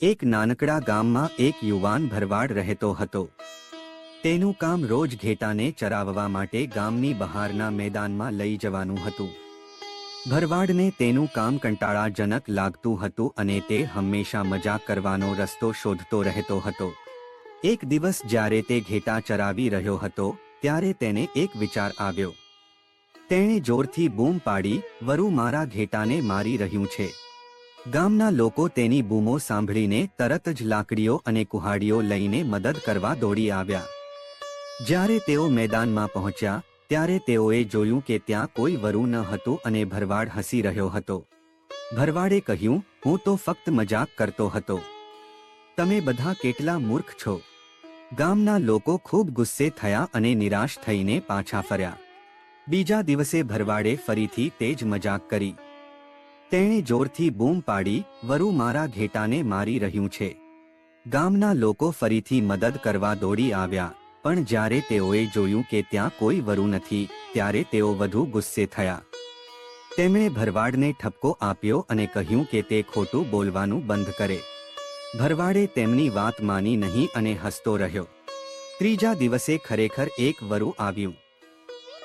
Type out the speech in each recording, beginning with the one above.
એક નાનકડા ગામમાં એક યુવાન ભરવાડ રહેતો હતો. તેનું કામ રોજ ઘેટાને ચરાવવા માટે ગામની બહારના મેદાનમાં લઈ જવાનું હતું. ભરવાડને તેનું કામ કંટાળાજનક લાગતું હતું અને તે હંમેશા મજાક કરવાનો રસ્તો શોધતો રહેતો હતો. એક દિવસ જ્યારે તે ઘેટા ચરાવી રહ્યો હતો, ત્યારે તેને એક વિચાર આવ્યો. તેણે જોરથી બૂમ પાડી, વરુ મારા ઘેટાને મારી રહ્યું છે. ગામના લોકો તેની બૂમો સાંભળીને તરત જ લાકડીઓ અને કુહાડીઓ લઈને મદદ કરવા દોડી આવ્યા. જ્યારે તેઓ મેદાનમાં પહોંચ્યા, ત્યારે તેઓએ જોયું કે ત્યાં કોઈ વરુ ન હતું અને ભરવાડ હસી રહ્યો હતો. ભરવાડે કહ્યું, હું તો ફક્ત મજાક કરતો હતો. તમે બધા કેટલા મૂર્ખ છો. ગામના લોકો ખૂબ ગુસ્સે થયા અને નિરાશ થઈને પાછા ફર્યા. બીજા દિવસે ભરવાડે ફરીથી તે જ મજાક કરી. તેણે જોરથી બૂમ પાડી, વરુ મારા ઘેટાને મારી રહ્યું છે. ગામના લોકો ફરીથી મદદ કરવા દોડી આવ્યા, પણ જ્યારે તેઓએ જોયું કે ત્યાં કોઈ વરુ નથી, ત્યારે તેઓ વધુ ગુસ્સે થયા. તેમણે ભરવાડને ઠપકો આપ્યો અને કહ્યું કે તે ખોટું બોલવાનું બંધ કરે. ભરવાડે તેમની વાત માની નહીં અને હસતો રહ્યો. ત્રીજા દિવસે ખરેખર એક વરુ આવ્યું.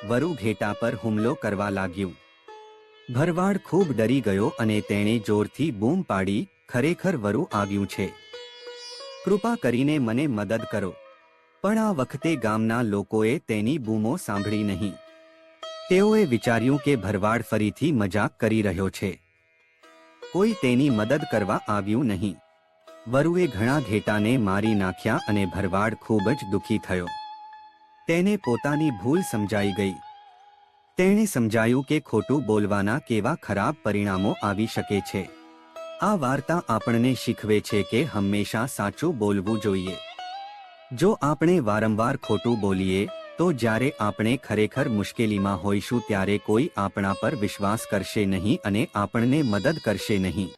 વરુ ઘેટા પર હુમલો કરવા લાગ્યું. ભરવાડ ખૂબ ડરી ગયો અને તેણે જોરથી બૂમ પાડી, ખરેખર વરુ આવ્યું છે. કૃપા કરીને મને મદદ કરો. પણ આ વખતે ગામના લોકોએ તેની બૂમો સાંભળી નહીં. તેઓએ વિચાર્યું કે ભરવાડ ફરીથી મજાક કરી રહ્યો છે. કોઈ તેની મદદ કરવા આવ્યું નહીં. વરુએ ઘણા ઘેટાને મારી નાખ્યા અને ભરવાડ ખૂબ જ દુઃખી થયો. તેને પોતાની ભૂલ સમજાઈ ગઈ. તેણે સમજાયું કે ખોટું બોલવાના કેવા ખરાબ પરિણામો આવી શકે છે. આ વાર્તા આપણને શીખવે છે કે હંમેશા સાચું બોલવું જોઈએ. જો આપણે વારંવાર ખોટું બોલીએ, તો જ્યારે આપણે ખરેખર મુશ્કેલીમાં હોઈશું ત્યારે કોઈ આપણા પર વિશ્વાસ કરશે નહીં અને આપણને મદદ કરશે નહીં.